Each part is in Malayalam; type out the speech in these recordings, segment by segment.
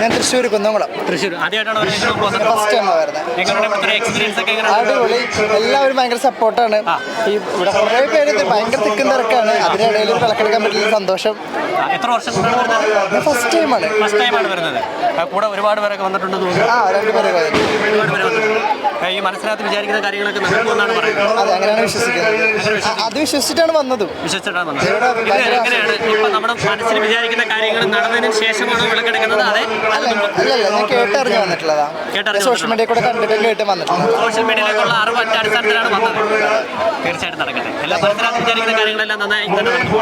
ഞാൻ തൃശ്ശൂർ കുന്നംകുളം. തൃശ്ശൂർ. ഫസ്റ്റ് ടൈം അടിപൊളി. എല്ലാവരും ഭയങ്കര സപ്പോർട്ടാണ് ഈ ഇവിടെ കുറേ പേര് ഭയങ്കര തിക്കും തിരക്കാണ്. അതിനിടയിൽ ഒരു വിളക്കെടുക്കാൻ പറ്റിയ സന്തോഷം. എത്ര വർഷം ഫസ്റ്റ് ടൈമാണ് ഫസ്റ്റ് ടൈമാണ് വരുന്നത്. ആ, കൂടെ ഒരുപാട് പേരൊക്കെ വന്നിട്ടുണ്ട് തോന്നുന്നു. ആ രണ്ടുപേര് പോയത് ഒരുപാട് പേര് വന്നിട്ടുണ്ട്. ആ, ഈ മനസ്സിനകത്ത് വിചാരിക്കുന്ന കാര്യങ്ങളൊക്കെ നടക്കുമെന്നാണ് പറയുന്നത്? അതെ അങ്ങനെയാണ് വിശ്വസിക്കുന്നത്. അത് വിശ്വസിച്ചിട്ടാണ് വന്നതും. വിശ്വസിച്ചിട്ടാണ് വന്നത്. എങ്ങനെയാണ്? ഇപ്പൊ നമ്മുടെ മനസ്സിൽ വിചാരിക്കുന്ന കാര്യങ്ങൾ നടന്നതിന് ശേഷമാണോ വിളക്കെടുക്കുന്നത്. അതെ. അല്ല അല്ലല്ല ഞാൻ കേട്ടറിഞ്ഞ് വന്നിട്ടുള്ളതാ. സോഷ്യൽ മീഡിയ കൂടെ കണ്ടിട്ട് കേട്ട് വന്നിട്ടുള്ളത് സോഷ്യൽ മീഡിയയിലേക്കുള്ള അറിവ് അറ്റ അടിസ്ഥാനത്തിലാണ് വന്നത്. തീർച്ചയായിട്ടും നടക്കട്ടെ. എല്ലാ മനസ്സിനകത്ത് വിചാരിക്കുന്ന കാര്യങ്ങളെല്ലാം നന്നായി തന്നെ നടക്കും.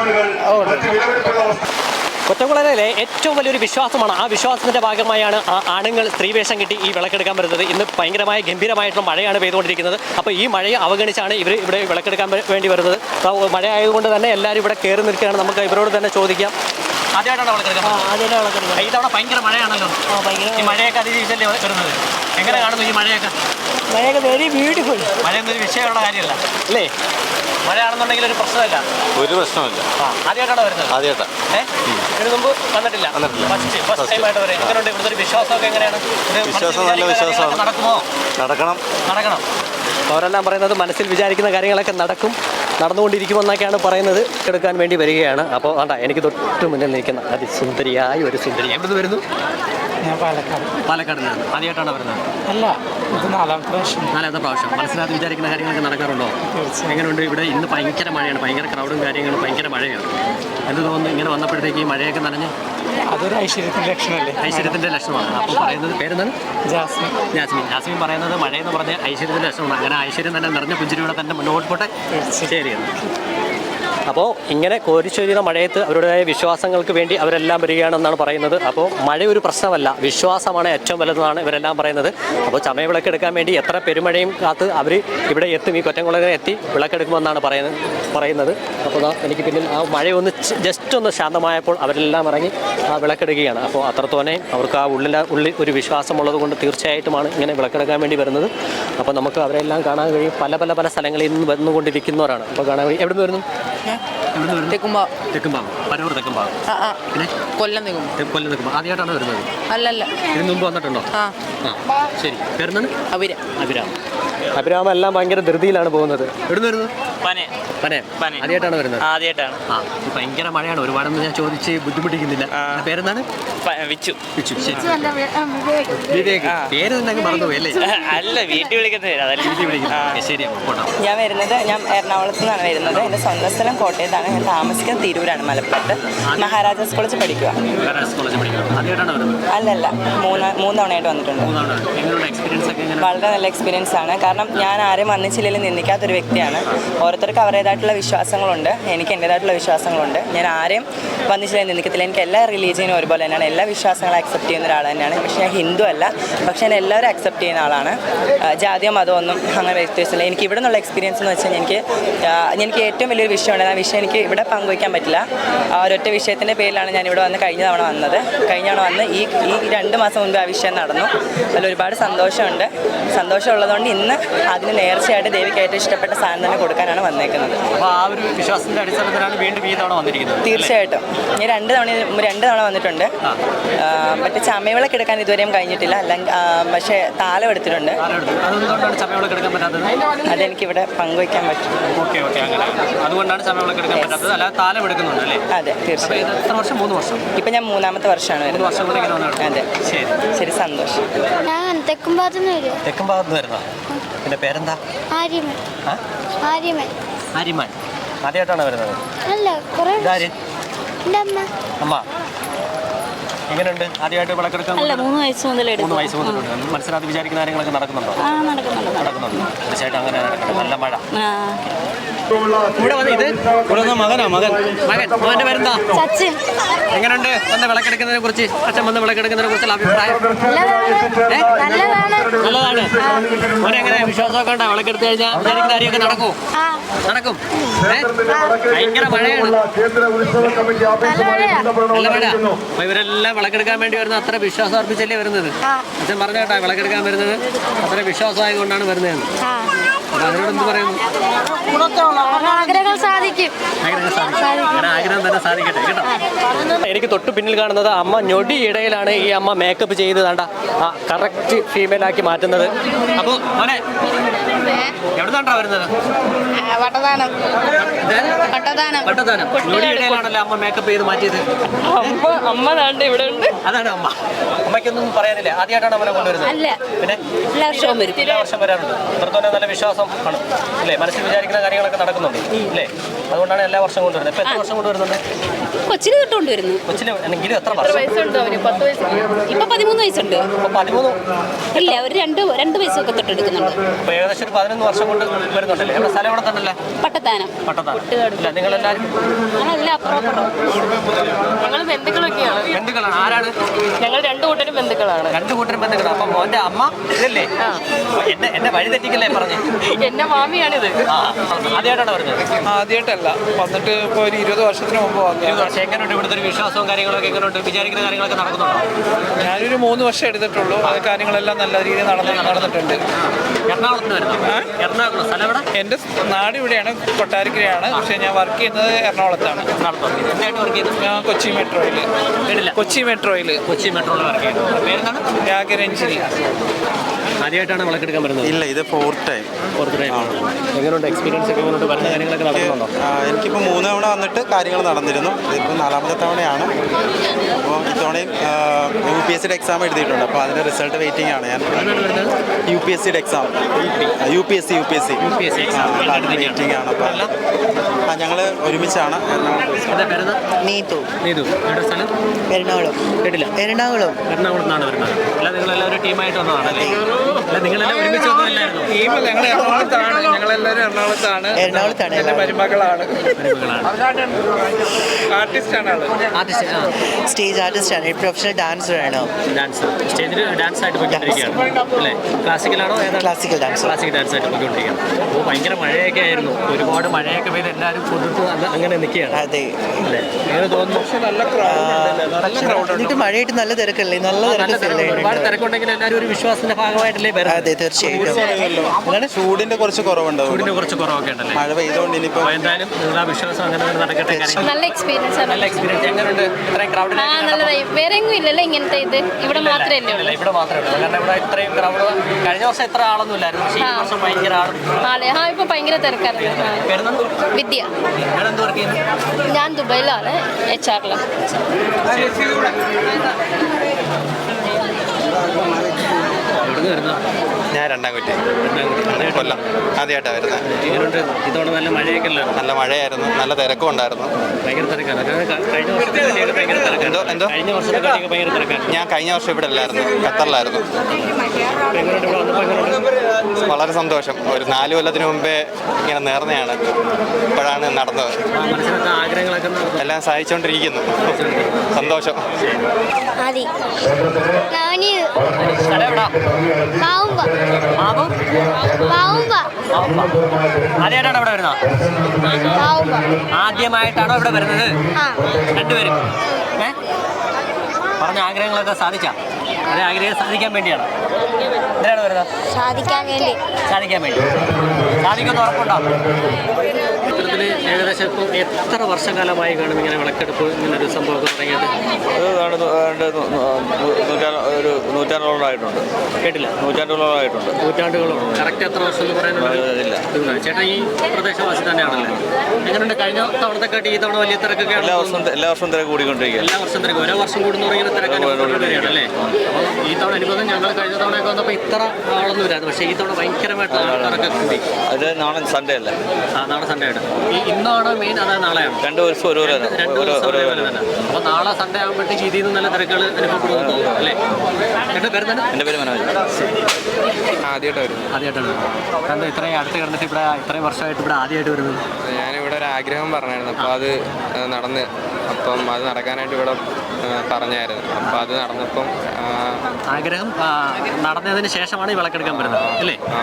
കൊറ്റംകുളയിലെ ഏറ്റവും വലിയൊരു വിശ്വാസമാണ് ആ വിശ്വാസത്തിന്റെ ഭാഗമായാണ് ആ ആണുങ്ങൾ സ്ത്രീവേഷം കിട്ടി ഈ വിളക്കെടുക്കാൻ വരുന്നത്. ഇന്ന് ഭയങ്കരമായ ഗംഭീരമായിട്ടുള്ള മഴയാണ് പെയ്തുകൊണ്ടിരിക്കുന്നത്. അപ്പോൾ ഈ മഴയെ അവഗണിച്ചാണ് ഇവർ ഇവിടെ വിളക്കെടുക്കാൻ വേണ്ടി വരുന്നത്. മഴ ആയതുകൊണ്ട് തന്നെ എല്ലാവരും ഇവിടെ കയറി നിൽക്കുകയാണ്. നമുക്ക് ഇവരോട് തന്നെ ചോദിക്കാം. ആദ്യമായിട്ടാണ് ഭയങ്കര മഴയാണല്ലോ. ആ ഭയങ്കര ഈ മഴയൊക്കെ അതിജീവിച്ചല്ലേ വരുന്നത്? എങ്ങനെ കാണുന്നു ഈ മഴയൊക്കെ? മഴയൊക്കെ വെരി ബ്യൂട്ടിഫുൾ. മഴയൊന്നും ഒരു വിഷയമുള്ള കാര്യമല്ല. അല്ലേ? മഴയാണെന്നുണ്ടെങ്കിൽ ഒരു പ്രശ്നമില്ല. ഒരു പ്രശ്നമില്ല. ആ ആദ്യമായിട്ടാണ് വരുന്നത്? ആദ്യമായിട്ടാ. ഏ? ഇതിനു മുമ്പ് വന്നിട്ടില്ല. വന്നിട്ടില്ല. ഫസ്റ്റ് ഫസ്റ്റ് ടൈം ആയിട്ട് വരെ. എങ്ങനെയുണ്ട് ഇവിടുത്തെ ഒരു വിശ്വാസമൊക്കെ എങ്ങനെയാണ്? വിശ്വാസം നല്ല വിശ്വാസമാണ്. നടക്കുമോ? നടക്കണം. നടക്കണം. അവരെല്ലാം പറയുന്നത് മനസ്സിൽ വിചാരിക്കുന്ന കാര്യങ്ങളൊക്കെ നടക്കും. നടന്നുകൊണ്ടിരിക്കുമെന്നൊക്കെയാണ് പറയുന്നത്. എടുക്കാൻ വേണ്ടി വരികയാണ്. അപ്പോൾ വേണ്ട എനിക്ക് തൊട്ട് മുന്നിൽ നിൽക്കുന്ന അതിസുന്ദരിയായ ഒരു സുന്ദരി എവിടെ വരുന്നു? ഞാൻ പാലക്കാട്. പാലക്കാട് നിന്ന് ആദ്യമായിട്ടാണ് വരുന്നത്? അല്ല ഇത് നാലാമത്തെ പ്രാവശ്യം. നാലാമത്തെ പ്രാവശ്യം. മനസ്സിനകത്ത് വിചാരിക്കുന്ന കാര്യങ്ങളൊക്കെ നടക്കാറുണ്ടോ? എങ്ങനെയുണ്ട് ഇവിടെ ഇന്ന് ഭയങ്കര മഴയാണ്. ഭയങ്കര ക്രൗഡും കാര്യങ്ങളും ഭയങ്കര മഴയാണ്. എന്ത് തോന്നുന്നു? ഇങ്ങനെ വന്നപ്പോഴത്തേക്ക് ഈ മഴയൊക്കെ നനഞ്ഞ്? അതൊരു ഐശ്വര്യത്തിന്റെ ലക്ഷണമല്ലേ? ഐശ്വര്യത്തിന്റെ ലക്ഷണമാണ്. അപ്പോൾ പറയുന്നത് പേരെന്താണ്? ജാസ്മിൻ. ജാസ്മിൻ. ജാസ്മിൻ പറയുന്നത് മഴയെന്ന് പറഞ്ഞാൽ ഐശ്വര്യത്തിന്റെ ലക്ഷണമാണ്. അങ്ങനെ ഐശ്വര്യം തന്നെ നിറഞ്ഞ പുഞ്ചിരിയുടെ തന്നെ മുന്നോട്ട് പോട്ടെ. ശരി അപ്പോൾ ഇങ്ങനെ കോരിച്ചൊരിയുന്ന മഴയത്ത് അവരുടേതായ വിശ്വാസങ്ങൾക്ക് വേണ്ടി അവരെല്ലാം വരികയാണെന്നാണ് പറയുന്നത്. അപ്പോൾ മഴ ഒരു പ്രശ്നമല്ല വിശ്വാസമാണ് ഏറ്റവും വലുതെന്നാണ് ഇവരെല്ലാം പറയുന്നത്. അപ്പോൾ ചമയ വിളക്കെടുക്കാൻ വേണ്ടി എത്ര പെരുമഴയും കാത്ത് അവർ ഇവിടെ എത്തും ഈ കൊറ്റംകുളങ്ങനെ എത്തി വിളക്കെടുക്കുമെന്നാണ് പറയുന്നത്. പറയുന്നത് അപ്പോൾ എനിക്ക് പിന്നിൽ ആ മഴയൊന്ന് ജസ്റ്റ് ഒന്ന് ശാന്തമായപ്പോൾ അവരെല്ലാം ഇറങ്ങി ആ വിളക്കെടുക്കുകയാണ്. അപ്പോൾ അത്രത്തോനെ അവർക്ക് ആ ഉള്ളിൽ ഉള്ളിൽ ഒരു വിശ്വാസമുള്ളത് കൊണ്ട് തീർച്ചയായിട്ടുമാണ് ഇങ്ങനെ വിളക്കെടുക്കാൻ വേണ്ടി വരുന്നത്. അപ്പോൾ നമുക്ക് അവരെല്ലാം കാണാൻ കഴിയും. പല പല പല സ്ഥലങ്ങളിൽ നിന്ന് വന്നുകൊണ്ടിരിക്കുന്നവരാണ്. അപ്പോൾ കാണാൻ കഴിയും. എവിടെ നിന്ന് വരുന്നു? പിന്നെ? കൊല്ലം കൊല്ലം ആദ്യമായിട്ടാണ് വരുന്നത്? അല്ലല്ല. ഇതിന് മുമ്പ് വന്നിട്ടുണ്ടോ? ആ. ശരി. അഭിര. അഭിരാം. അഭിരാമ എല്ലാം ഭയങ്കര ധൃതിയിലാണ് പോകുന്നത്. പനെ. പനേ. ആദ്യമായിട്ടാണ് വരുന്നത്? ആദ്യമായിട്ടാണ്. ആ. ഭയങ്കര മഴയാണ്. ഒരുപാടൊന്നും ഞാൻ ചോദിച്ച് ബുദ്ധിമുട്ടിക്കുന്നില്ല. പേരെന്താണ്? വിച്ചു. വിച്ചു. വിവേക്. പേര് തന്നെ അങ്ങ് മറന്നുപോയി അല്ലേ? അല്ല വീട്ടിൽ വിളിക്കുന്ന പേര് അതല്ല. വീട്ടിൽ വിളിക്കുന്നു ഓക്കേ, ശരി പോട്ടോ. ഞാൻ വരുന്നത് ഞാൻ എറണാകുളത്ത് നിന്നാണ് വരുന്നത്. എന്റെ സ്വന്തം സ്ഥലം കോട്ടയത്താണ്. ഞാൻ താമസിക്കാൻ തിരൂരാണ് മലപ്പുറത്ത്. മഹാരാജാസ് കോളേജ് പഠിക്കുക അല്ലല്ല മൂന്ന് മൂന്നവണയായിട്ട് വന്നിട്ടുണ്ട്. വളരെ നല്ല എക്സ്പീരിയൻസ് ആണ്. കാരണം ഞാൻ ആരും വന്നിച്ചില്ലെങ്കിൽ നിന്നിക്കാത്തൊരു വ്യക്തിയാണ്. ഓരോരുത്തർക്ക് അവരുടേതായിട്ടുള്ള വിശ്വാസങ്ങളുണ്ട്. എനിക്ക് എന്റേതായിട്ടുള്ള വിശ്വാസങ്ങളുണ്ട്. ഞാൻ ആരെയും വന്നിച്ചില്ലെങ്കിൽ നിന്നിക്കത്തില്ല എനിക്ക് എല്ലാ റിലീജിയനും ഒരുപോലെ തന്നെയാണ്. എല്ലാ വിശ്വാസങ്ങളും അക്സെപ്റ്റ് ചെയ്യുന്ന ഒരാൾ തന്നെയാണ്. പക്ഷേ ഞാൻ ഹിന്ദു അല്ല. പക്ഷേ ഞാൻ എല്ലാവരും അക്സെപ്റ്റ് ചെയ്യുന്ന ആളാണ്. ജാതിയോ മതമോ ഒന്നും അങ്ങനെ വ്യത്യാസമില്ല. എനിക്ക് ഇവിടെ നിന്നുള്ള എക്സ്പീരിയൻസ് എന്ന് വെച്ചാൽ എനിക്ക് എനിക്ക് ഏറ്റവും വലിയൊരു വിഷയമുണ്ട് ആ വിഷയം? എനിക്ക് ഇവിടെ പങ്കുവയ്ക്കാൻ പറ്റില്ല. ആ ഒരൊറ്റ വിഷയത്തിന്റെ പേരിലാണ് ഞാൻ ഇവിടെ വന്ന് കഴിഞ്ഞ തവണ വന്നത്. കഴിഞ്ഞ തവണ വന്ന് ഈ ഈ രണ്ട് മാസം മുൻപ് ആ വിഷയം നടന്നു. അതിൽ ഒരുപാട് സന്തോഷമുണ്ട്. സന്തോഷമുള്ളതുകൊണ്ട് ഇന്ന് അതിന് നേർച്ചയായിട്ട് ദേവിക്ക് ഏറ്റവും ഇഷ്ടപ്പെട്ട സാധനം തന്നെ കൊടുക്കാനാണ് വന്നേക്കുന്നത്. ആ ഒരു വിശ്വാസത്തിന്റെ അടിസ്ഥാനത്തിലാണ് വീണ്ടും ഈ തവണ വന്നിരിക്കുന്നത് തീർച്ചയായിട്ടും. ഞാൻ രണ്ട് തവണ രണ്ട് തവണ വന്നിട്ടുണ്ട്. മറ്റേ ചമയവിളക്ക് എടുക്കാൻ ഇതുവരെയും കഴിഞ്ഞിട്ടില്ല. അല്ലെങ്കിൽ പക്ഷേ താലം എടുത്തിട്ടുണ്ട്. അതെനിക്ക് ഇവിടെ പങ്കുവയ്ക്കാൻ പറ്റും. ഓക്കെ അതുകൊണ്ടാണ് ചമയവിളക്ക് എടുക്കാൻ പറ്റാത്തത്. അല്ലാതെ താലം എടുക്കുന്നുണ്ട് അല്ലേ? അതെ തീർച്ചയായും. എത്ര വർഷം? മൂന്ന് വർഷം? ഇപ്പം ഞാൻ മൂന്നാമത്തെ വർഷമാണ് മൂന്ന് വർഷം കൊണ്ട് ഇങ്ങനെ വന്നു അതെ. ശരി. ശരി സന്തോഷം. ഞാൻ തെക്കുംഭാഗത്തുനിന്ന് വരും തെക്കും ഭാഗത്ത് നിന്ന് വരുന്നോ പിന്നെ പേരെന്താ? ആര്യമൻ ആ? ആര്യമൻ ആര്യമാൻ ആദ്യമായിട്ടാണ് വരുന്നത്? അല്ല കുറേ ഇതാര്? എന്റെ അമ്മ. അമ്മ. എങ്ങനെയുണ്ട്? ആദ്യമായിട്ട് വിളക്കെടുക്കാൻ അല്ല മൂന്ന് വയസ്സ് മുതൽ മൂന്ന് എടുക്കും വയസ്സ് മുതലുണ്ട് മനസ്സിനകത്ത് വിചാരിക്കുന്ന കാര്യങ്ങളൊക്കെ നടക്കുന്നുണ്ടോ? ആ നടക്കുന്നുണ്ട് തീർച്ചയായിട്ടും അങ്ങനെ. നല്ല മഴ. ആ. ഇവിടെ വന്ന് ഇത്? മകനാ മകൻ. മകൻ. മോന്റെ പേരെന്താ? സച്ചിൻ. എങ്ങനെയുണ്ട്? വന്ന് വിളക്കെടുക്കുന്നതിനെ കുറിച്ച്? അച്ഛൻ വന്ന് വിളക്കെടുക്കുന്നതിനെ കുറിച്ചുള്ള അഭിപ്രായം? നല്ലതാണ്. നല്ലതാണ്. മോനെ എങ്ങനെ? വിശ്വാസമൊക്കെ ഉണ്ടോ? വിളക്കെടുത്ത് കഴിഞ്ഞാൽ വിചാരിക്കുന്ന കാര്യമൊക്കെ നടക്കും? ആ. നടക്കും. ഭയങ്കര മഴയാണ്. നല്ല മഴ ഇവരെല്ലാം വിളക്കെടുക്കാൻ വേണ്ടി വരുന്നത് അത്ര വിശ്വാസം അർപ്പിച്ചല്ലേ വരുന്നത്? അച്ഛൻ പറഞ്ഞ കേട്ടാ വിളക്കെടുക്കാൻ വരുന്നത് അത്ര വിശ്വാസമായത് കൊണ്ടാണ് വരുന്നതെന്ന് അതിനോട് എന്ത് പറയുന്നു? ആഗ്രഹങ്ങൾ സാധിക്കും. ആഗ്രഹം സാധിക്കും. അങ്ങനെ ആഗ്രഹം തന്നെ സാധിക്കട്ടെ കേട്ടോ. എനിക്ക് തൊട്ട് പിന്നിൽ കാണുന്നത് അമ്മ ഞൊടി ഇടയിലാണ് ഈ അമ്മ മേക്കപ്പ് ചെയ്ത് കണ്ട. ആ കറക്റ്റ് ഫീമെയിൽ ആക്കി മാറ്റുന്നത്. അപ്പോൾ മോനെ എവിടുന്നാണ്ടാ വരുന്നത്? വട്ടത്താനം അമ്മ മേക്കപ്പ് ചെയ്ത് മാറ്റിയത്. അമ്മ അമ്മ ഇവിടെ ഉണ്ട്. അതാണ് അമ്മ. അമ്മയ്ക്കൊന്നും പറയാനില്ല. ആദ്യമായിട്ടാണ് അമ്മനെ കൊണ്ടുവരുന്നത്. അല്ല. പിന്നെ എല്ലാ വർഷവും വരും. എല്ലാ വർഷം വരാറുണ്ട്. അത്രത്തോളം നല്ല വിശ്വാസം ആണ്. അല്ലേ? മനസ്സിൽ വിചാരിക്കുന്ന കാര്യങ്ങളൊക്കെ നടക്കുന്നുണ്ട്. അല്ലേ? അതുകൊണ്ടാണ് എല്ലാ വർഷം കൊണ്ടുവരുന്നത്. ഇപ്പൊ എത്ര വർഷം കൊണ്ടുവരുന്നുണ്ട്? കൊച്ചിന് തൊട്ടുകൊണ്ട് വരുന്നു. ഇപ്പൊ പതിമൂന്ന് വയസ്സുണ്ട്. ഇല്ല ഒരു രണ്ട് രണ്ട് വയസ്സൊക്കെ തൊട്ടെടുക്കുന്നുണ്ട്. ഏകദേശം ഒരു പതിനൊന്ന് വർഷം കൊണ്ട് വരുന്നുണ്ടല്ലേ? സ്ഥലം പട്ടത്താനം. ഞങ്ങൾ ബന്ധുക്കളൊക്കെയാണ്. ബന്ധുക്കളാണ്. ആരാണ്? ഞങ്ങൾ രണ്ടു കൂട്ടരും ബന്ധുക്കളാണ്. രണ്ടു കൂട്ടരും ബന്ധുക്കളാണ് അപ്പൊ മോന്റെ അമ്മ ഇതല്ലേ എന്നെ എന്നെ വഴി തെറ്റിക്കല്ലേ പറഞ്ഞു? എന്റെ മാമിയാണിത്. ആ ആദ്യമായിട്ടാണ് പറഞ്ഞത്? ആദ്യമായിട്ടല്ല. വന്നിട്ട് ഇപ്പൊ ഒരു ഇരുപത് വർഷത്തിന് മുമ്പ് വന്നു വർഷം എങ്ങനെയുണ്ട് ഇവിടുത്തെ ഒരു വിശ്വാസവും കാര്യങ്ങളൊക്കെ എങ്ങനെയുണ്ട് വിചാരിക്കുന്ന കാര്യങ്ങളൊക്കെ നടക്കുന്നുണ്ടോ? ഞാനൊരു മൂന്ന് വർഷം എടുത്തിട്ടുള്ളൂ. അത് കാര്യങ്ങളെല്ലാം നല്ല രീതിയിൽ നടന്ന് നടന്നിട്ടുണ്ട്. എറണാകുളത്ത് എന്റെ നാട് ഇവിടെയാണ് കൊട്ടാരക്കരയാണ്. പക്ഷേ ഞാൻ വർക്ക് ചെയ്യുന്നത് എറണാകുളത്താണ്. ഞാൻ കൊച്ചി മെട്രോയിൽ കൊച്ചി മെട്രോയിൽ കൊച്ചി മെട്രോയിൽ വർക്ക് ചെയ്യുന്നത് രാഗരഞ്ജിനി ആദ്യമായിട്ടാണ് വിളക്കെടുക്കാൻ വരുന്നത്? ഇല്ല ഇത് ഫോർത്ത് ടൈം ഫോർത്ത് ടൈം എങ്ങനെയുണ്ട്? എക്സ്പീരിയൻസ് ഒക്കെ എങ്ങനെയുണ്ട്? പറഞ്ഞ കാര്യങ്ങളൊക്കെ നടക്കുന്നുണ്ടോ? എനിക്കിപ്പോൾ മൂന്ന് തവണ വന്നിട്ട് കാര്യങ്ങൾ നടന്നിരുന്നു. ഇതിപ്പോൾ നാലാമത്തെ തവണയാണ്. അപ്പോൾ ഇത്തവണയും യു പി എസ് സിയുടെ എക്സാം എഴുതിയിട്ടുണ്ട്. അപ്പോൾ അതിന്റെ റിസൾട്ട് വെയിറ്റിംഗ് ആണ്. ഞാൻ യു പി എസ് സിയുടെ exam U P S C U P S C U P S C exam waiting ആണ് അപ്പോൾ ആ ഞങ്ങൾ ഒരുമിച്ചാണ് എറണാകുളം. നീതു. നീതു. സ്ഥലം? എറണാകുളം. കേട്ടില്ല. എറണാകുളം. എറണാകുളത്ത് നിന്നാണ് വരുന്നത്. അല്ല നിങ്ങളെല്ലാവരും ടീമായിട്ട് വന്നതാണല്ലേ? എറണാകുളത്താണ്. മരുമകളാണ്. ആർട്ടിസ്റ്റാണ് ആർട്ടിസ്റ്റ് ആ. സ്റ്റേജ് ആർട്ടിസ്റ്റാണ്. പ്രൊഫഷണൽ ഡാൻസറാണ് ഡാൻസർ സ്റ്റേജിൽ ഡാൻസ് ആയിട്ട് പോയിക്കൊണ്ടിരിക്കുകയാണ് അല്ലേ? ക്ലാസിക്കലാണോ Classical dance. ക്ലാസിക്കൽ ഡാൻസ് ആയിട്ട് പോയിക്കൊണ്ടിരിക്കുകയാണ്. അപ്പോൾ ഭയങ്കര മഴയൊക്കെ ആയിരുന്നു. ഒരുപാട് മഴയൊക്കെ പെയ്ത് എല്ലാവരും കൊടുത്ത് അങ്ങനെ നിൽക്കുകയാണ് അതെ. തോന്നുന്നു. നല്ല നല്ല ക്രൗഡ് എന്നിട്ട് മഴയായിട്ട് നല്ല തിരക്കല്ലേ? നല്ല തിരക്കല്ലേ. ഒരുപാട് തിരക്കുണ്ടെങ്കിൽ എല്ലാവരും ഒരു വിശ്വാസത്തിന്റെ ഭാഗമായിട്ടല്ലേ വരുന്നത് അതെ തീർച്ചയായിട്ടും. ചൂടിന്റെ കുറച്ച് കുറവുണ്ട്? ചൂടിന്റെ കുറച്ച് കുറവൊക്കെ ഉണ്ടല്ലേ? മഴ പെയ്തുകൊണ്ട് ഇനിയിപ്പോ എന്തായാലും വിശ്വാസം അങ്ങനെ നടക്കട്ടെ നല്ല എക്സ്പീരിയൻസ് ആണ്. നല്ല എക്സ്പീരിയൻസ് എങ്ങനെയുണ്ട് ഇത്രയും ക്രൗഡിൽ ആ നല്ലതായി. വേറെ എങ്ങും ഇല്ലല്ലോ ഇങ്ങനത്തെ ഇത്? ഇവിടെ മാത്രമേ ഉള്ളൂ. ഇവിടെ മാത്രമേ ഉള്ളൂ. കാരണം ഇവിടെ ഇത്രയും ക്രൗഡ് കഴിഞ്ഞ വർഷം ഇത്ര ആളൊന്നും ഇല്ലായിരുന്നു. പക്ഷേ ഈ. വർഷം ഭയങ്കര ആളും. ആ ഇപ്പൊ ഭയങ്കര വിദ്യ. ഞാൻ ദുബൈയിലാണ് എച്ച് ആറിലാണ് എവിടുന്ന് വരുന്നത് ഞാൻ രണ്ടാം കുറ്റി. കൊല്ലം. ആദ്യമായിട്ടാണ് വരുന്നത്. എങ്ങനെയുണ്ട് ഇതോടെ നല്ല മഴയൊക്കെ അല്ലേ നല്ല മഴയായിരുന്നു. നല്ല തിരക്കും ഉണ്ടായിരുന്നു. ഭയങ്കര തിരക്കാണ്. കഴിഞ്ഞ വർഷത്തേക്കാളൊക്കെ ഭയങ്കര തിരക്കാണ്. എന്തോ- എന്തോ? കഴിഞ്ഞ വർഷത്തേക്കാളൊക്കെ ഭയങ്കര തിരക്കാണ്. ഞാൻ കഴിഞ്ഞ വർഷം ഇവിടെ അല്ലായിരുന്നു. ഖത്തറിലായിരുന്നു. അപ്പോൾ എങ്ങനെയുണ്ട് ഇവിടെ വന്നപ്പോൾ എങ്ങനെയുണ്ട് വളരെ സന്തോഷം. ഒരു നാല് കൊല്ലത്തിന് മുമ്പേ ഇങ്ങനെ നേർന്നയാണ്. ഇപ്പോഴാണ് നടന്നത്. ആഗ്രഹങ്ങളൊക്കെ എല്ലാം സഹായിച്ചുകൊണ്ടിരിക്കുന്നു സന്തോഷം. ആദി. എവിടാ പാവുമ്പ ആദ്യമായിട്ടാണ് ഇവിടെ വരുന്നത് ആദ്യമായിട്ടാണോ ഇവിടെ വരുന്നത്? രണ്ടുപേരും. ഏ? പറഞ്ഞ ആഗ്രഹങ്ങളൊക്കെ സാധിച്ചാ. അതെ ആഗ്രഹം സാധിക്കാൻ വേണ്ടിയാണ്. എന്തിനാണ് വരുന്നത്? സാധിക്കാൻ വേണ്ടി. സാധിക്കാൻ വേണ്ടി. സാധിക്കുമെന്ന് ഉറപ്പുണ്ടോ? ഏകദേശം ഇപ്പോൾ എത്ര വർഷകാലമായി കാണും ഇങ്ങനെ വിളക്കെടുപ്പ് ഇങ്ങനെ ഒരു സംഭവമൊക്കെ തുടങ്ങിയിട്ട്? ഒരു നൂറ്റാണ്ടോളമായിട്ടുണ്ട് കേട്ടില്ല. നൂറ്റാണ്ടോളമായിട്ടുണ്ട് നൂറ്റാണ്ടുകളോളം കറക്റ്റ് എത്ര വർഷം എന്ന് പറയാനുള്ള. ചേട്ടാ ഈ പ്രദേശവാസി തന്നെയാണല്ലേ? എങ്ങനെയുണ്ട്? കഴിഞ്ഞ തവണത്തെക്കാട്ടി ഈ തവണ വലിയ തിരക്കൊക്കെ എല്ലാ വർഷം എല്ലാ വർഷവും തിരക്ക് കൂടിക്കൊണ്ടിരിക്കുക എല്ലാ വർഷം തിരക്ക്. ഓരോ വർഷം കൂടുന്നോറും ഇങ്ങനെ തിരക്ക് അനുഭവപ്പെട്ടുകൊണ്ടിരിക്കുകയാണ് അല്ലേ? അപ്പോൾ ഈ തവണ അനുഭവം ഞങ്ങൾ കഴിഞ്ഞ തവണയൊക്കെ വന്നപ്പോൾ ഇത്ര ആളൊന്നും ഇല്ലായിരുന്നു. പക്ഷേ ഈ തവണ ഭയങ്കരമായിട്ട് ആൾക്കാരൊക്കെ കൂടി. അത് നാളെ സൺഡേ അല്ലേ? ആ നാളെ സൺഡേ ആണ് ഈ ഇന്നാണ് മെയിൻ അതാണ് നാളെയാണ് രണ്ട് ദിവസം രണ്ട് ഓരോ ദിവസം ഒരേപോലെ തന്നെ. അപ്പോൾ നാളെ സൺഡേ ആകുമ്പോഴത്തേക്ക് ഇതിൽ നിന്ന് നല്ല തിരക്കുകൾ അനുഭവപ്പെടുന്നു തോന്നുന്നു അല്ലേ? എന്റെ പേര് തന്നെ എന്റെ പേര് മനോജ്. ആദ്യമായിട്ട് വരുന്നത്. ആദ്യമായിട്ടാണ് കണ്ടോ ഇത്രയും അടുത്ത് കിടന്നിട്ട് ഇവിടെ ഇത്രയും വർഷമായിട്ട് ഇവിടെ ആദ്യമായിട്ട് വരുന്നത്. ഞാനിവിടെ ഒരു ആഗ്രഹം പറഞ്ഞായിരുന്നു. അപ്പോൾ അത് നടന്ന് അപ്പം അത് നടക്കാനായിട്ട് ഇവിടെ പറഞ്ഞായിരുന്നു. അപ്പം അത് നടന്നപ്പം ആഗ്രഹം നടന്നതിന് ശേഷമാണ് ഈ വിളക്കെടുക്കാൻ പറ്റുന്നത് അല്ലേ? ആ,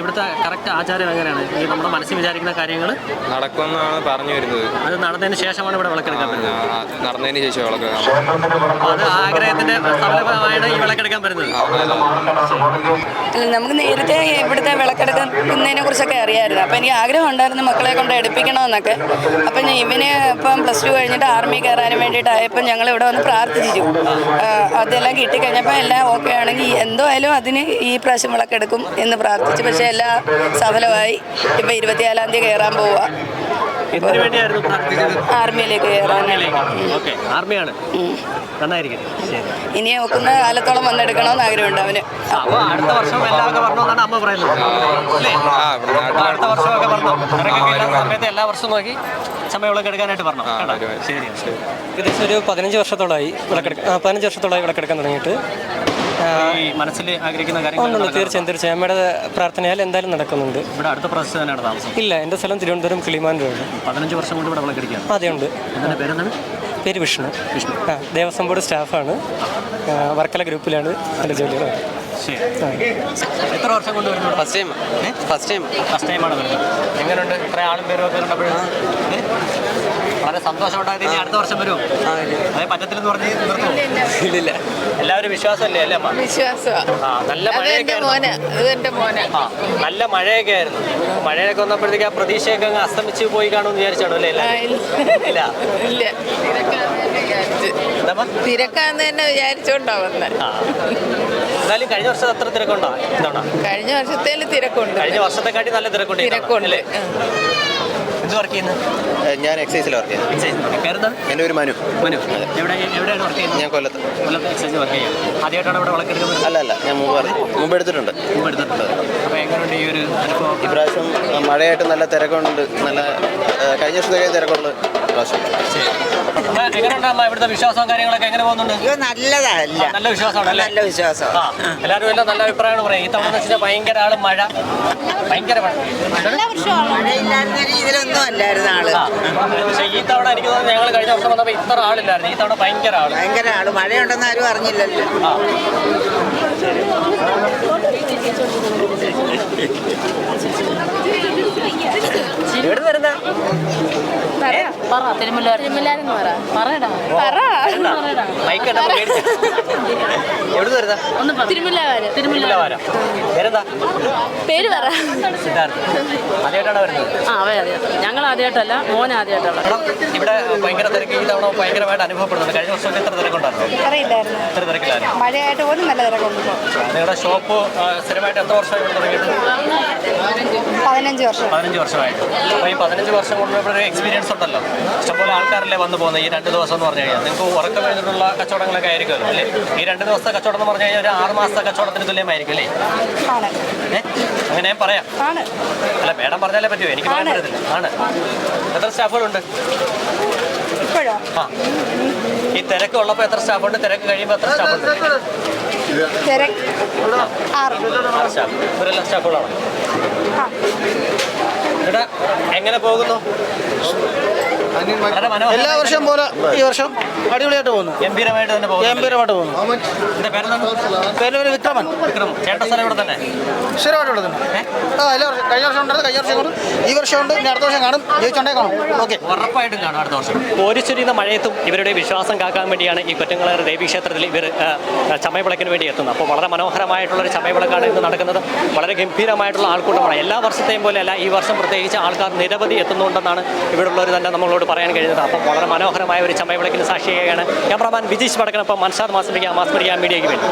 ഇവിടുത്തെ കറക്റ്റ് ആചാരം എങ്ങനെയാണ്? ഈ നമ്മുടെ മനസ്സിൽ വിചാരിക്കുന്ന കാര്യങ്ങൾ നടക്കുമെന്നാണ് പറഞ്ഞു വരുന്നത്. അത് നടന്നതിന് ശേഷമാണ് ഇവിടെ വിളക്കെടുക്കാൻ പറ്റുന്നത്. നടന്നതിന് ശേഷം വിളക്ക് അപ്പോൾ അത് ആഗ്രഹത്തിന്റെ സഫലമായാണ് ഈ വിളക്കെടുക്കാൻ പറ്റുന്നത്. അല്ല നമുക്ക് നേരത്തെ ഇവിടുത്തെ വിളക്കെടുക്കുന്നതിനെ കുറിച്ചൊക്കെ അറിയാമായിരുന്നു അപ്പം എനിക്ക് ആഗ്രഹം ഉണ്ടായിരുന്നു മക്കളെ കൊണ്ട് എടുപ്പിക്കണമെന്നൊക്കെ. അപ്പം ഞാൻ ഇവന് ഇപ്പം പ്ലസ് ടു കഴിഞ്ഞിട്ട് ആർമി കയറാനും വേണ്ടിയിട്ടായപ്പോൾ ഞങ്ങൾ ഇവിടെ വന്ന് പ്രാർത്ഥിച്ചു. അതെല്ലാം കിട്ടിക്കഴിഞ്ഞപ്പോൾ എല്ലാം ഓക്കെ ആണെങ്കിൽ എന്തായാലും അതിന് ഈ പ്രാവശ്യം വിളക്കെടുക്കും എന്ന് പ്രാർത്ഥിച്ചു. പക്ഷേ എല്ലാം സഫലമായി. ഇപ്പം ഇരുപത്തിനാലാം തീയതി കയറാൻ പോവുക എന്തിനു വേണ്ടിയായിരുന്നു ആർമിയിലേക്ക് ഓക്കെ ആർമിയാണ് നന്നായിരിക്കട്ടെ ശരി ഇനി ഒക്കുന്ന കാലത്തോളം വന്നെടുക്കണമെന്ന് ആഗ്രഹമുണ്ട് അവന് അടുത്ത വർഷം എല്ലാവർക്കും വരണമെന്നാണ് അമ്മ പറയുന്നത് അല്ലേ ആ അടുത്ത നാട്ടിൽ വർഷമൊക്കെ വരണം ഇറങ്ങി കഴിയുന്ന സമയത്ത് എല്ലാ വർഷവും നോക്കി സമയവിളക്ക് എടുക്കാനായിട്ട് പറഞ്ഞു കേട്ടോ ശരി ശരി ഏകദേശം ഒരു പതിനഞ്ച് വർഷത്തോളമായി വിളക്കെടുക്കാൻ ആ, പതിനഞ്ച് വർഷത്തോളമായി വിളക്കെടുക്കാൻ തുടങ്ങിയിട്ട് മനസ്സിൽ ആഗ്രഹിക്കുന്ന കാര്യങ്ങൾ തീർച്ചയായും തീർച്ചയായും. അമ്മയുടെ പ്രാർത്ഥനയാൽ എന്തായാലും നടക്കുന്നുണ്ട്. ഇവിടെ അടുത്ത പ്രദേശത്ത് തന്നെയാണ് താമസം. ഇല്ല എന്റെ സ്ഥലം തിരുവനന്തപുരം കിളിമാനൂരാണ് പതിനഞ്ച് വർഷം കൊണ്ട് ഇവിടെ വിളക്കെടുക്കുകയാണ് അതെയുണ്ട് ഉണ്ട്. പേരെന്താണ്? പേര് വിഷ്ണു. വിഷ്ണു. ആ ദേവസ്വം ബോർഡ് സ്റ്റാഫാണ്. വർക്കല ഗ്രൂപ്പിലാണ് എന്റെ ജോലി എത്ര വർഷം കൊണ്ട് വരുന്നു first time first time first ടൈമാണ് വരുന്നത്. എങ്ങനെയുണ്ട്? ഇത്ര ആളും പേരും ഒക്കെ കണ്ടപ്പോഴും? ഏ? വളരെ സന്തോഷമുണ്ടായത് ഇനി അടുത്ത വർഷം വരും. അതെ പറ്റത്തില്ലെന്ന് പറഞ്ഞ് ഇല്ല ഇല്ലില്ല. എല്ലാവരും വിശ്വാസമല്ലേ അല്ലേ അമ്മ? ആ നല്ല മഴയൊക്കെ ആ നല്ല മഴയൊക്കെ ആയിരുന്നു. മഴയൊക്കെ വന്നപ്പോഴത്തേക്ക് ആ പ്രതീക്ഷയൊക്കെ അങ്ങ് അസ്തമിച്ച് പോയി കാണുമെന്ന് വിചാരിച്ചാണോ അല്ലേ? ഇല്ല. ഇല്ല. എന്താ തിരക്കാന്ന് തന്നെ വിചാരിച്ചോണ്ടാ വന്നത് ആ. എന്നാലും കഴിഞ്ഞ വർഷം അത്ര തിരക്കുണ്ടോ? എന്താണ് കഴിഞ്ഞ വർഷത്തേൽ തിരക്കുണ്ട്. കഴിഞ്ഞ വർഷത്തെക്കാട്ടി നല്ല തിരക്കുണ്ട് തിരക്കുണ്ട്. അല്ലേ? എന്ത് വർക്ക് ചെയ്യുന്നത് ഞാൻ എക്സൈസിൽ വർക്ക് ചെയ്യുന്നത്. പേരെന്താണ് എന്റെ ഒരു മനു. മനു. എവിടെ എവിടെയാണ് വർക്ക് ചെയ്യുന്നത്? ഞാൻ കൊല്ലത്ത്. കൊല്ലത്ത് എക്സൈസ് വർക്ക് ചെയ്യുന്നത് ആദ്യമായിട്ടാണ് ഇവിടെ വിളക്കെടുക്കുന്നത് അല്ല അല്ല. ഞാൻ മുമ്പ് മുമ്പ് എടുത്തിട്ടുണ്ട്. മുമ്പ് എടുത്തിട്ടുണ്ട്. അപ്പോൾ എങ്ങനെയുണ്ട് ഈ ഒരു അനുഭവം? ഇപ്രാവശ്യം മഴയായിട്ട് നല്ല തിരക്കുണ്ട്. നല്ല കഴിഞ്ഞ വർഷത്തേക്ക് തിരക്കുണ്ട് ഇപ്രാവശ്യം അമ്മ, എങ്ങനെയുണ്ട് അമ്മ ഇവിടുത്തെ വിശ്വാസവും കാര്യങ്ങളൊക്കെ എങ്ങനെ പോകുന്നുണ്ട്? നല്ലതല്ല. നല്ല വിശ്വാസമാണ് നല്ല വിശ്വാസം. എല്ലാവരും എല്ലാം നല്ല അഭിപ്രായമാണ് പറയുന്നത് ഈ തവണ ഭയങ്കര ആൾ മഴ. ഭയങ്കര മഴ മഴയില്ലായിരുന്ന രീതിയിലൊന്നും അല്ലായിരുന്നു ആൾ. പക്ഷേ ഈ തവണ എനിക്ക് തോന്നുന്നു ഞങ്ങൾ കഴിഞ്ഞ വർഷം വന്നപ്പോൾ ഇത്ര ആളില്ലായിരുന്നു. ഈ തവണ ഭയങ്കര ആൾ. ഭയങ്കര ആൾ. മഴയുണ്ടെന്ന് ആരും അറിഞ്ഞില്ലല്ലോ. എവിടെ വരുന്ന? പറ. തിരുമല തിരുമലാരെന്ന് പറ. പറയടാ. പറ. വരുന്ന? ഒന്ന് പേരെന്താ? പേര് പറ. സിദ്ധാർത്ഥ്. ആദ്യമായിട്ടാണ് വരുന്നത്? ആ അതെ അതെ ഞങ്ങൾ ആദ്യമായിട്ടല്ല മോൻ ആദ്യമായിട്ടുള്ള ഇവിടെ ഭയങ്കര തിരക്ക്. ഈ തവണ ഭയങ്കരമായിട്ട് അനുഭവപ്പെടുന്നുണ്ട്. കഴിഞ്ഞ വർഷം എത്ര തിരക്കുണ്ടായിരുന്നു? അറിയില്ലായിരുന്നു. എത്ര തിരക്കിലായിരുന്നു. മഴയായിട്ട് പോലും നല്ല തിരക്കുണ്ട് നിങ്ങളുടെ ഷോപ്പ് സ്ഥിരമായിട്ട് എത്ര വർഷമായി ഇവിടെ തുടങ്ങിയിട്ട്? പതിനഞ്ച് വർഷം. പതിനഞ്ച് വർഷമായിട്ട്. അപ്പോൾ ഈ പതിനഞ്ച് വർഷം കൊണ്ട് ഇവിടെ ഒരു എക്സ്പീരിയൻസ് ഉണ്ടല്ലോ. ഇഷ്ടംപോലെ ആൾക്കാരല്ലേ വന്ന് പോകുന്നത് ഈ രണ്ട് ദിവസം എന്ന് പറഞ്ഞു കഴിഞ്ഞാൽ. നിങ്ങൾക്ക് ഉറക്കം കഴിഞ്ഞിട്ടുള്ള കച്ചവടങ്ങളൊക്കെ ആയിരിക്കുമല്ലോ അല്ലേ? ഈ രണ്ട് ദിവസത്തെ കച്ചവടം എന്ന് പറഞ്ഞു കഴിഞ്ഞാൽ ഒരു ആറ് മാസത്തെ കച്ചവടത്തിന് തുല്യമായിരിക്കും അല്ലേ? ആണ്. അങ്ങനെ ഞാൻ പറയാം. ആണ്. അല്ല മേഡം പറഞ്ഞാലേ പറ്റുമോ എനിക്ക് പറയാൻ പറ്റത്തില്ല ആണ്. എത്ര സ്റ്റാഫുകളുണ്ട്? ഇപ്പോഴോ? ആ. ഈ തിരക്ക് ഉള്ളപ്പോൾ എത്ര സ്റ്റാഫുണ്ട്? തിരക്ക് കഴിയുമ്പോൾ എത്ര സ്റ്റാഫുണ്ട്? തിരക്ക് ആറ്. ആറ് സ്റ്റാഫ്. ഇവരെല്ലാം സ്റ്റാഫുകളാണ്? എങ്ങനെ പോകുന്നു? എല്ലാ വർഷം പോലെ ഈ വർഷം അടിപൊളിയായിട്ട് പോകുന്നു. ഗംഭീരമായിട്ട് തന്നെ പോകുന്നു. ഗംഭീരമായിട്ട് പോകുന്നു. പേര് ഒരു വിക്രമൻ. വിക്രം ചേട്ടൻ സ്ഥലം ഇവിടെ തന്നെ? സ്ഥിരമായിട്ട് ഇവിടെ തന്നെ. ആ എല്ലാ വർഷം കഴിഞ്ഞ വർഷം ഉണ്ടായിരുന്നു കഴിഞ്ഞ വർഷം കൂടും ഈ വർഷം ഉണ്ട് ഇനി അടുത്ത വർഷം കാണും. ജയിച്ചുണ്ടേ കാണും. ഓക്കെ. ഉറപ്പായിട്ടും കാണും അടുത്ത വർഷം. കോരിച്ചൊരിയുന്ന മഴയത്തും ഇവരുടെ വിശ്വാസം കാക്കാൻ വേണ്ടിയാണ് ഈ കൊറ്റങ്ങളേർ ദേവീക്ഷേത്രത്തിൽ ഇവർ ചമയവിളക്കിന് വേണ്ടി എത്തുന്നത്. അപ്പോൾ വളരെ മനോഹരമായിട്ടുള്ള ഒരു ചമയവിളക്കാണ് ഇന്ന് നടക്കുന്നത്. വളരെ ഗംഭീരമായിട്ടുള്ള ആൾക്കൂട്ടമാണ്. എല്ലാ വർഷത്തെയും പോലെയല്ല ഈ വർഷം പ്രത്യേകിച്ച് ആൾക്കാർ നിരവധി എത്തുന്നുണ്ടെന്നാണ് ഇവിടെയുള്ളവർ തന്നെ നമ്മളോട് പറയാൻ കഴിയുന്നത് അപ്പം വളരെ മനോഹരമായ ഒരു ചമയവിളക്കിന് സാക്ഷിയായാണ് ക്യാമറമാൻ വിജീഷ് വടക്കനൊപ്പം മൻസാദ് മാസ്മരിക മാസ്മരിക മീഡിയയ്ക്ക് വേണ്ടി